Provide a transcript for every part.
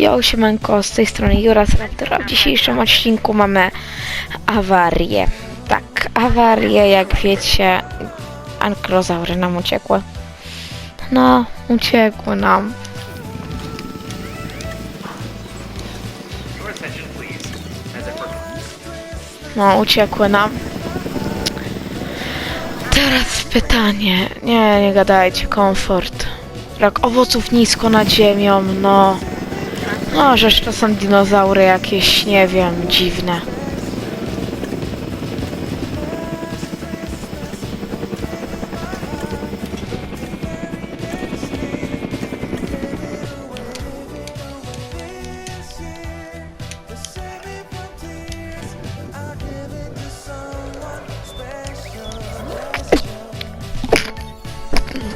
Jo, siemanko, z tej strony Juras Raptor, a w dzisiejszym odcinku mamy awarię. Tak, awarię, jak wiecie, anklozaury nam uciekły. No, uciekły nam. No, uciekły nam. Teraz pytanie. Nie, nie gadajcie, komfort. Brak owoców nisko nad ziemią, no. No, że to są dinozaury jakieś, nie wiem, dziwne.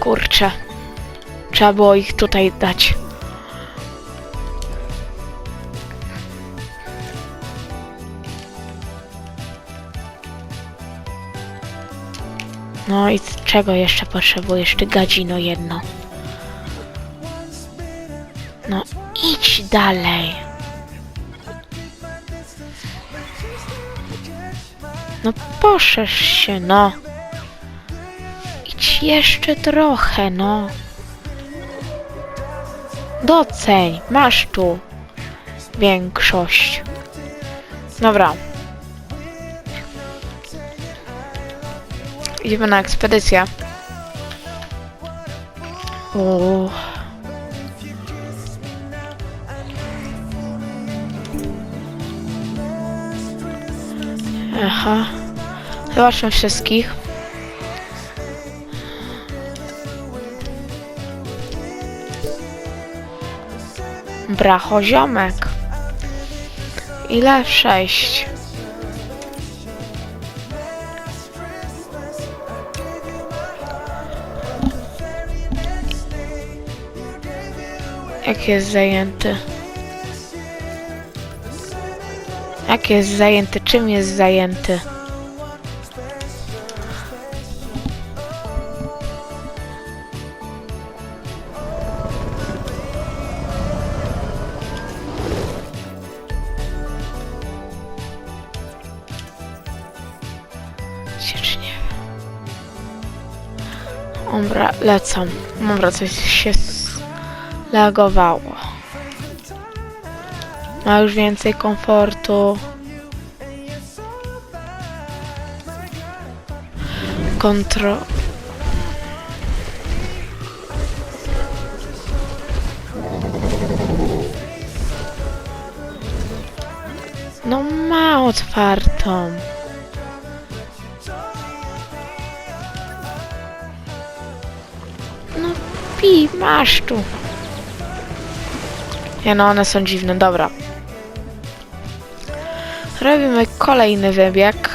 Kurczę. Trzeba było ich tutaj dać. No i czego jeszcze potrzebujesz, ty gadzino jedno? No idź dalej. No poszerz się, no. Idź jeszcze trochę, no. Doceń, masz tu większość. Dobra. Idziemy na ekspedycję. Uuu. Aha. Zobaczmy wszystkich. Bracho ziomek. Ile? Sześć. Jest zajęty? Jak jest zajęty? Czym jest zajęty? Dobra, lecą. Dobra, coś się lagowało. Ma już więcej komfortu. Kontro... No ma otwartą. No pi, masz tu. Nie no, one są dziwne, dobra. Robimy kolejny wybieg.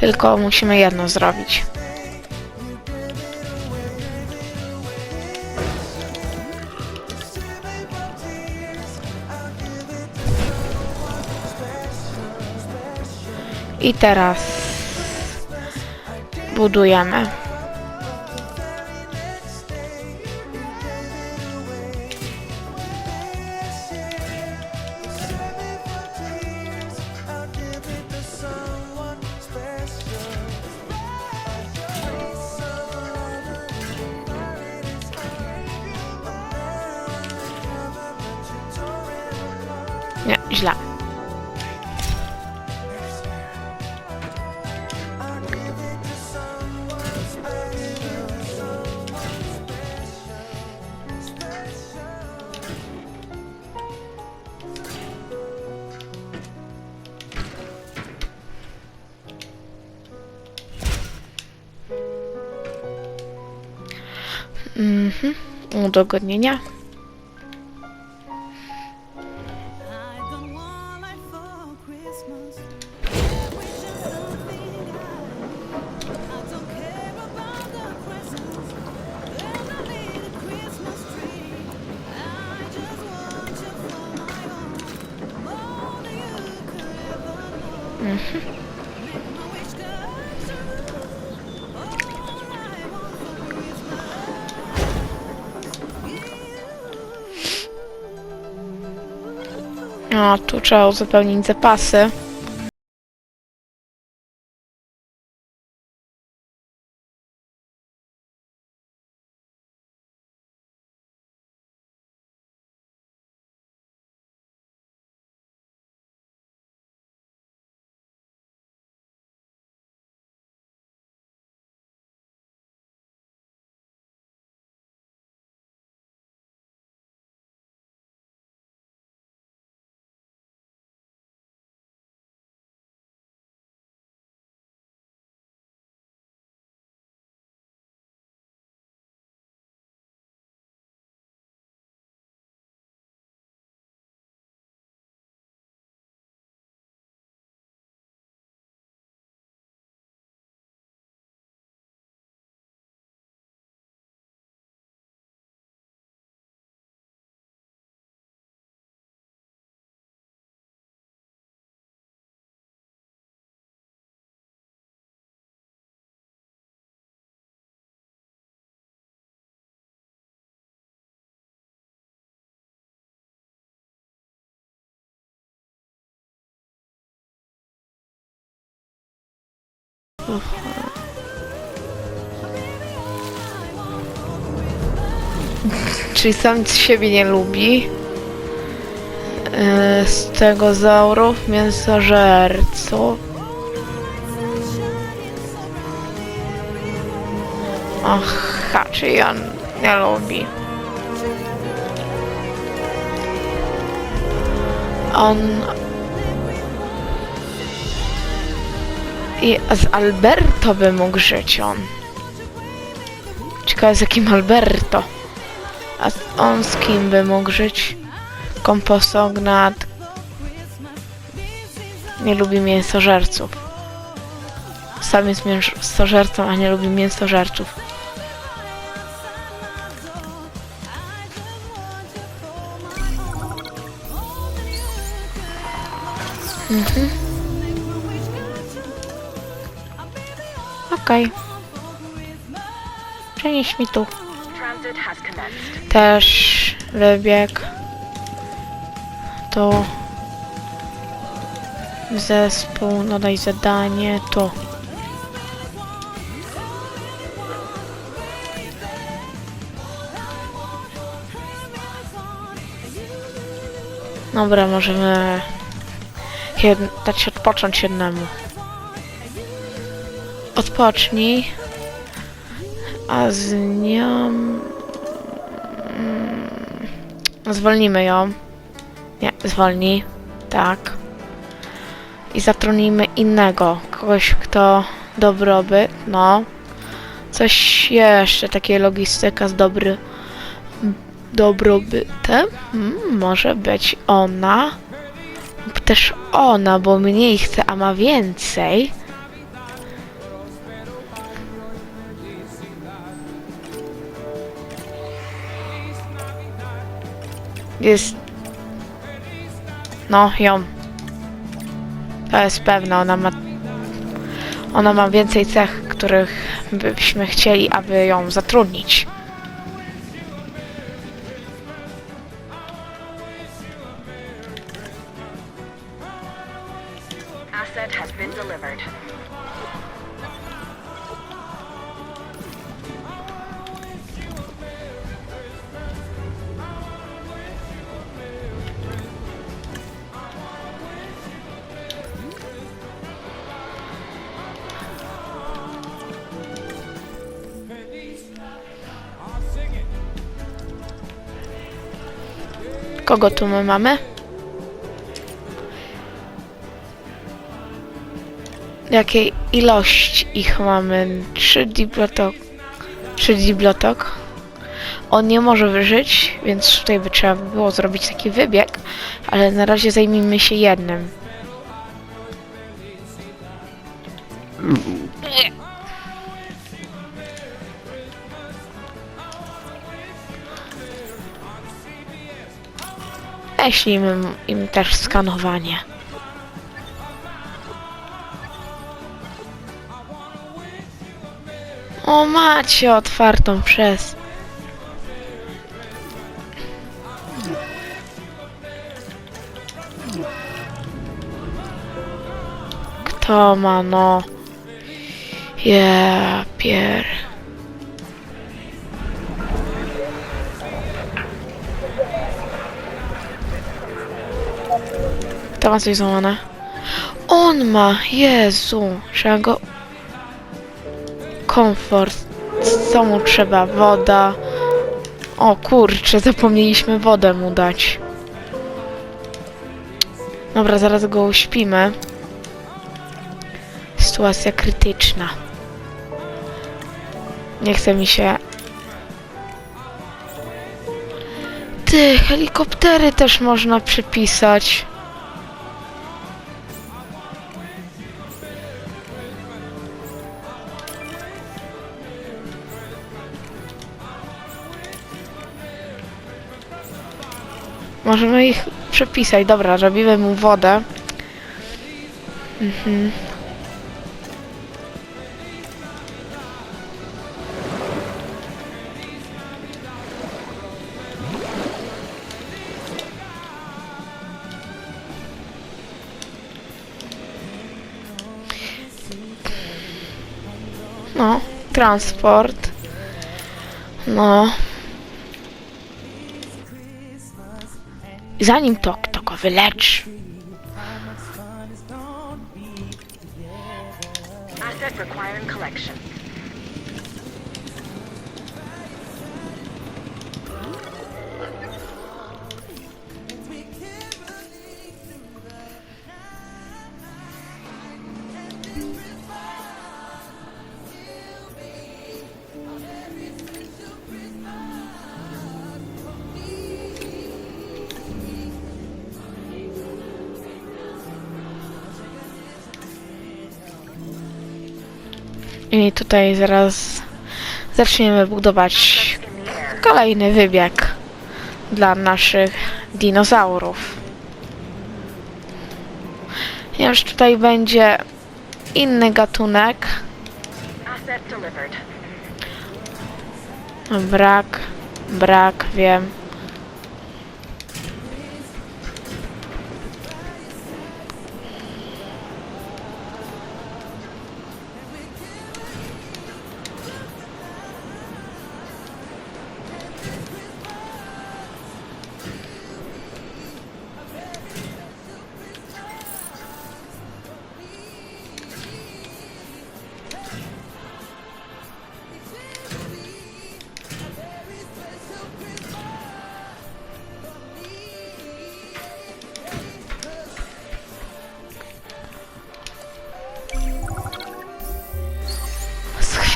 Tylko musimy jedno zrobić. I teraz budujemy. Źle. Mhm. Udogodnienia. I you. O, tu trzeba uzupełnić zapasy. Czyli sam siebie nie lubi. Yy, Z tego zaurów mięsożerców. Aha, czyli on nie lubi. On... I z Alberto by mógł żyć on. Ciekawe z jakim Alberto. A on z kim by mógł żyć? Komposognat. Nie lubi mięsożerców. Sam jest mięsożercą, a nie lubi mięsożerców. Mhm. Okej. Przenieś mi tu. Też wybieg. Tu. Zespół, no daj zadanie, tu. Dobra, możemy dać odpocząć jednemu. Odpocznij. A z nią... Zwolnimy ją. Nie, zwolnij. Tak. I zatrudnijmy innego. Kogoś, kto dobrobyt, no. Coś jeszcze, takie logistyka z dobry... dobrobytem. Hmm, może być ona. Lub też ona, bo mniej chce, a ma więcej. Jest... No, ją. To jest pewne, ona ma... Ona ma więcej cech, których byśmy chcieli, aby ją zatrudnić. Kogo tu my mamy? Jakiej ilości ich mamy? Trzy diplotok. Trzy diplotok. On nie może wyżyć, więc tutaj by trzeba było zrobić taki wybieg, ale na razie zajmijmy się jednym. Weźlijmy im- też skanowanie. O, macie otwartą przez. Kto ma no? Ja pier... Kto ma coś złamane? On ma! Jezu! Trzeba go... Komfort. Co mu trzeba? Woda. O kurczę, zapomnieliśmy wodę mu dać. Dobra, zaraz go uśpimy. Sytuacja krytyczna. Nie chce mi się... Ty, helikoptery też można przypisać. Możemy ich przepisać. Dobra, robimy mu wodę. Mhm. No, transport. No. Zanim to kto go wyleczy. Requiring collection. I tutaj zaraz zaczniemy budować kolejny wybieg dla naszych dinozaurów. Już tutaj będzie inny gatunek. Brak, brak, wiem.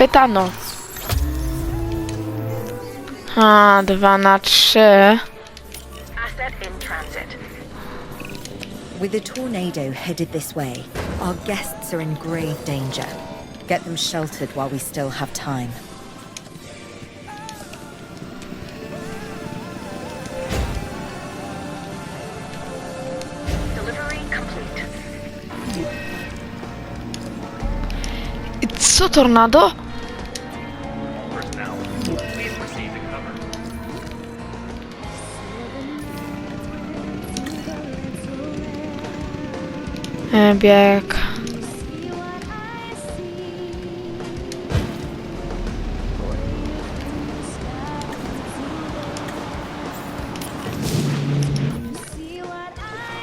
Schwytano. A, dwa na trzy. Asset in transit. With the tornado headed this way, our guests are in grave danger. Get them sheltered while we still have time. Delivery complete. Co tornado? E, Bieg.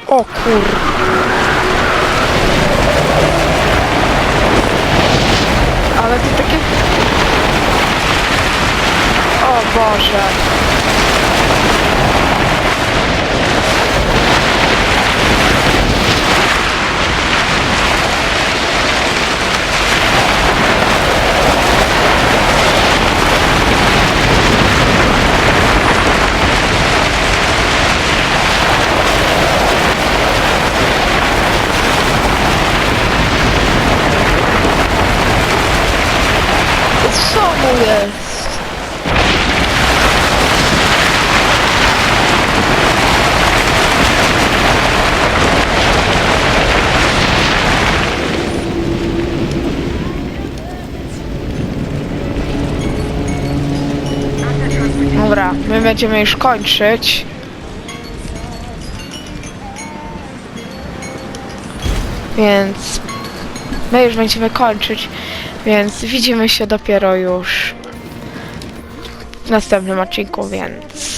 O kur... Ale to takie... O Boże. będziemy już kończyć. Więc my już będziemy kończyć, więc widzimy się dopiero już w następnym odcinku, więc...